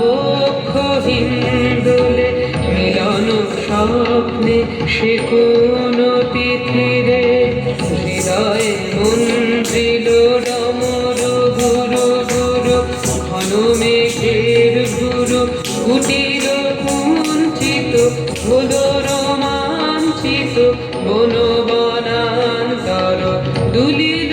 বক্ষ হিন্দুলে, মিলন স্বপ্নে সে কোন তিথিরে? হৃদয় মন্দির রমর গুরু গুরু, হনুমেঘের গুরু কুটির কুঞ্চিত হলো রোমাঞ্চিত বনবনান্তর দুলিল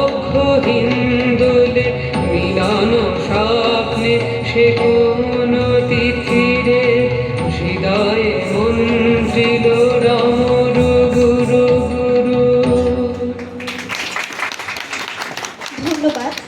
মিলানো স্বপ্নে সে কোন